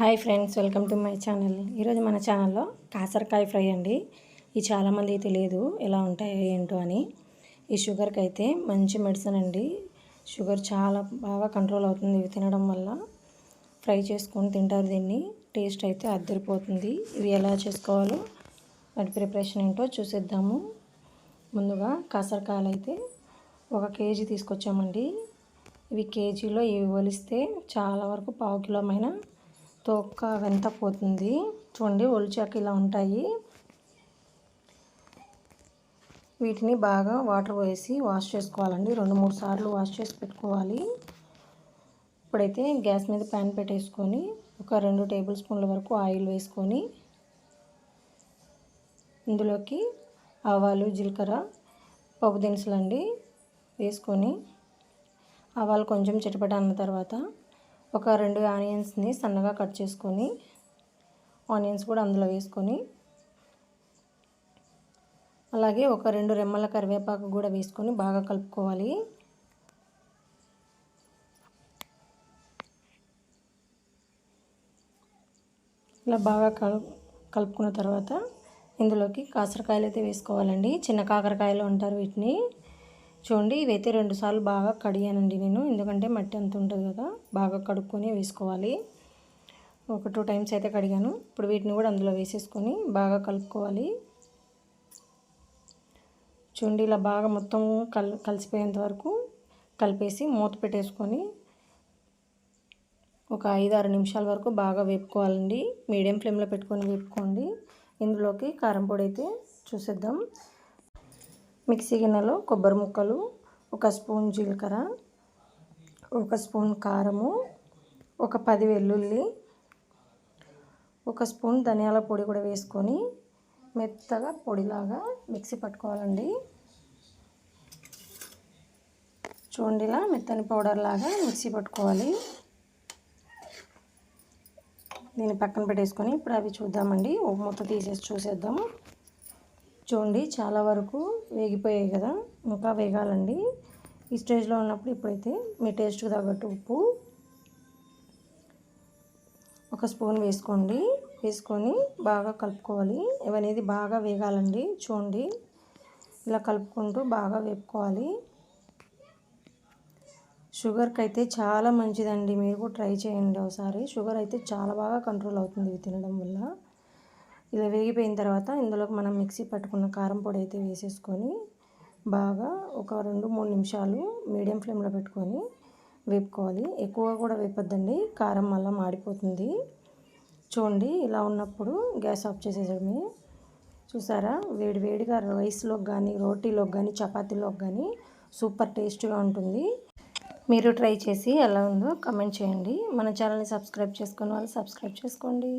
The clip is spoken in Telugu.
Hi friends welcome to my channel. ఈరోజు మన ఛానల్లో కాసరకాయ ఫ్రై అండి. ఇది చాలామంది తెలియదు ఎలా ఉంటాయో ఏంటో అని. ఈ షుగర్కి అయితే మంచి మెడిసిన్ అండి. షుగర్ చాలా బాగా కంట్రోల్ అవుతుంది. ఇవి తినడం వల్ల ఫ్రై చేసుకొని తింటారు దీన్ని. టేస్ట్ అయితే అద్దరిపోతుంది. ఇవి ఎలా చేసుకోవాలో వాటి ప్రిపరేషన్ ఏంటో చూసేద్దాము. ముందుగా కాసరకాయలు అయితే ఒక కేజీ తీసుకొచ్చామండి. ఇవి కేజీలో ఇవి ఒలిస్తే చాలా వరకు పావు కిలోమైన తోక వెంత పోతుంది. చూడండి ఒలిచాక ఇలా ఉంటాయి. వీటిని బాగా వాటర్ వేసి వాష్ చేసుకోవాలండి. రెండు మూడు సార్లు వాష్ చేసి పెట్టుకోవాలి. ఇప్పుడైతే గ్యాస్ మీద ప్యాన్ పెట్టేసుకొని ఒక రెండు టేబుల్ స్పూన్ల వరకు ఆయిల్ వేసుకొని ఇందులోకి ఆవాలు జీలకర్ర పప్పు దినుసులు అండి వేసుకొని ఆవాలు కొంచెం చిటపట అన్న తర్వాత ఒక రెండు ఆనియన్స్ని సన్నగా కట్ చేసుకొని ఆనియన్స్ కూడా అందులో వేసుకొని అలాగే ఒక రెండు రెమ్మల కరివేపాకు కూడా వేసుకొని బాగా కలుపుకోవాలి. ఇలా బాగా కలు కలుపుకున్న తర్వాత ఇందులోకి కాసరకాయలు అయితే వేసుకోవాలండి. చిన్న కాకరకాయలు అంటారు వీటిని. చూడండి ఇవైతే రెండు సార్లు బాగా కడిగానండి నేను. ఎందుకంటే మట్టి అంత ఉంటుంది కదా బాగా కడుక్కొని వేసుకోవాలి. ఒక టూ టైమ్స్ అయితే కడిగాను. ఇప్పుడు వీటిని కూడా అందులో వేసేసుకొని బాగా కలుపుకోవాలి. చూడండి ఇలా బాగా మొత్తం కల్ కలిసిపోయేంత వరకు కలిపేసి మూత పెట్టేసుకొని ఒక ఐదు ఆరు నిమిషాల వరకు బాగా వేపుకోవాలండి. మీడియం ఫ్లేమ్లో పెట్టుకొని వేపుకోండి. ఇందులోకి కారం పొడి అయితే చూసేద్దాం. మిక్సీ గిన్నెలో కొబ్బరి ముక్కలు ఒక స్పూన్ జీలకర్ర ఒక స్పూన్ కారము ఒక పది వెల్లుల్లి ఒక స్పూన్ ధనియాల పొడి కూడా వేసుకొని మెత్తగా పొడిలాగా మిక్సీ పట్టుకోవాలండి. చూడండి ఇలా మెత్తని పౌడర్ లాగా మిక్సీ పట్టుకోవాలి. దీన్ని పక్కన పెట్టేసుకొని ఇప్పుడు అవి చూద్దామండి. ఒక మూత తీసేసి చూసేద్దాము చూడండి చాలా వరకు వేగిపోయాయి కదా. ఇంకా వేగాలండి. ఈ స్టేజ్లో ఉన్నప్పుడు ఇప్పుడైతే మీ టేస్ట్కి తగ్గట్టు ఉప్పు ఒక స్పూన్ వేసుకోండి. వేసుకొని బాగా కలుపుకోవాలి. ఇవనేది బాగా వేగాలండి. చూడండి ఇలా కలుపుకుంటూ బాగా వేపుకోవాలి. షుగర్కి అయితే చాలా మంచిదండి. మీరు కూడా ట్రై చేయండి ఒకసారి. షుగర్ అయితే చాలా బాగా కంట్రోల్ అవుతుంది ఇవి తినడం వల్ల. ఇలా వేగిపోయిన తర్వాత ఇందులోకి మనం మిక్సీ పట్టుకున్న కారం పొడి అయితే వేసేసుకొని బాగా ఒక రెండు మూడు నిమిషాలు మీడియం ఫ్లేమ్లో పెట్టుకొని వేపుకోవాలి. ఎక్కువ కూడా వేపొద్దండి. కారం మళ్ళీ మాడిపోతుంది. చూడండి ఇలా ఉన్నప్పుడు గ్యాస్ ఆఫ్ చేసేసడమే చూసారా? వేడి వేడిగా రైస్లోకి కానీ రోటీలోకి కానీ చపాతీలోకి కానీ సూపర్ టేస్ట్గా ఉంటుంది. మీరు ట్రై చేసి ఎలా ఉందో కమెంట్ చేయండి. మన ఛానల్ని సబ్స్క్రైబ్ చేసుకుని వాళ్ళు సబ్స్క్రైబ్ చేసుకోండి.